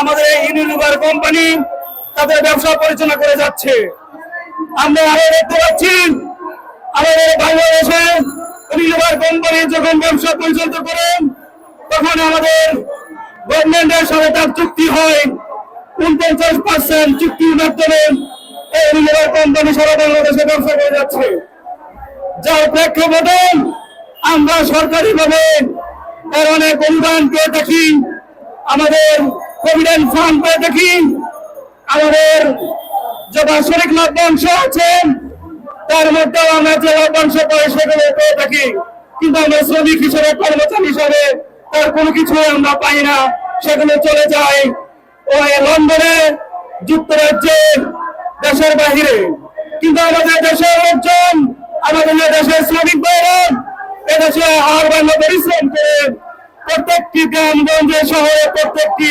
আমাদের এই Unilever company তাদের ব্যবসা পরিচালনা করে যাচ্ছে। আমরা আরও দেখতে পাচ্ছি, আমাদের বাংলাদেশে ইউনিলিভার কোম্পানি যখন ব্যবসা পরিচালিত করেন তখন আমাদের গভর্নমেন্টের সাথে তার চুক্তি হয়। উনপঞ্চাশ পার্সেন্ট চুক্তির মাধ্যমে এই ইউনিলিভার কোম্পানি সারা বাংলাদেশে ব্যবসা করে যাচ্ছে। যার প্রেক্ষাপটে আমরা সরকারিভাবে এর অনেক অনুদান পেয়ে থাকি। আমাদের প্রভিডেন্ট ফান্ড পেয়ে থাকি আমাদের যে বাৎসরিক লভ্যাংশ আছে তার মধ্যেও আমরা যে লভ্যাংশ পাই সেগুলো পেয়ে থাকি। কিন্তু আমরা শ্রমিক হিসেবে, কর্মচারী হিসেবে তার কোনো কিছু আমরা পাই না। সেগুলো চলে যায় ওই লন্ডনে যুক্তরাজ্যে দেশের বাহিরে। কিন্তু আমাদের দেশের লোকজন, আমাদের দেশের শ্রমিক ভাইরা, এদেশে হার বাংলা পরিশ্রম করে প্রত্যেকটি গ্রামগঞ্জে শহরে প্রত্যেকটি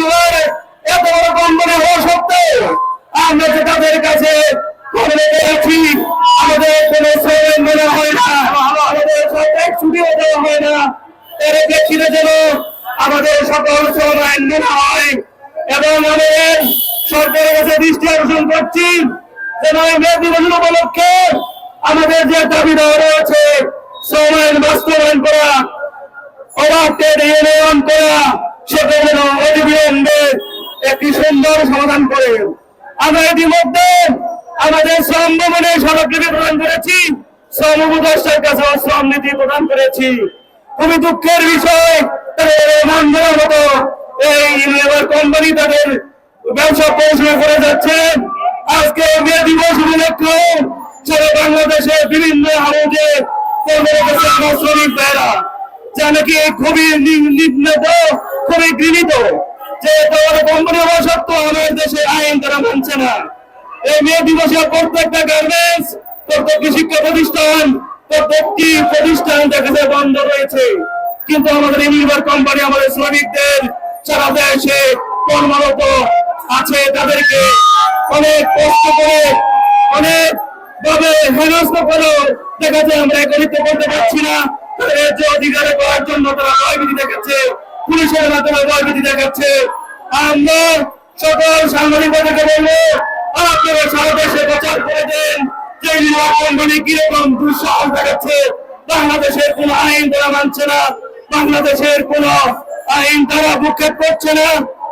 আমরা আমাদের সকল শ্রম এবং সরকারের কাছে দৃষ্টি আকর্ষণ করছি যেন এই দিবস উপলক্ষে আমাদের যে দাবি দেওয়া রয়েছে শ্রম আইন বাস্তবায়ন করা অবাধের ইউনিয়ন করা সেটা যেন অবিলম্বে একটি সুন্দর সমাধান করে আমরা ইতিমধ্যে আমাদের শ্রম ভবনে সড়কটি প্রদান করেছি। শ্রম উপদেষ্টার কাছে শ্রম নীতি প্রদান করেছি। খুবই দুঃখের বিষয় মান দেওয়ার মতো এই লেবার কোম্পানি তাদের ব্যবসা পরিচালনা করে যাচ্ছে। আজকে মে দিবস উপলক্ষে সারা বাংলাদেশে বিভিন্ন হাউজে কর্মরত আমার শ্রমিক ভাইরা যা নাকি খুবই নিম্নত খুবই গৃহীত যে তোমার কোম্পানি হওয়া সত্ত্বেও আমাদের দেশে আইন তারা মানছে না। এই মে দিবসে প্রত্যেকটা গার্মেন্টস প্রত্যেকটি শিক্ষা প্রতিষ্ঠান প্রত্যেকটি প্রতিষ্ঠান দেখা বন্ধ রয়েছে। কিন্তু আমাদের ইউনিভার কোম্পানি আমাদের শ্রমিকদের সারা দেশে কর্মরত আছে তাদেরকে অনেক কষ্ট করে, অনেক ভাবে হেনস্থ করে দেখা যায় আমরা একত্রিত করতে পারছি না। তাদের যে অধিকারে করার জন্য তারা ভয়ভীতি দেখাচ্ছে। পুলিশের মাধ্যমে রাজনীতি দেখাচ্ছে। আমরা সকল সাংবাদিকদেরকে বলব, আপনারা সারা দেশে প্রচার করে দেন, যে নির্বাচনগুলি কীরকম দুঃসাহস দেখাচ্ছে। বাংলাদেশের কোন আইন তারা মানছে না, বাংলাদেশের কোন আইন তারা ভূক্ষেপ করছে না।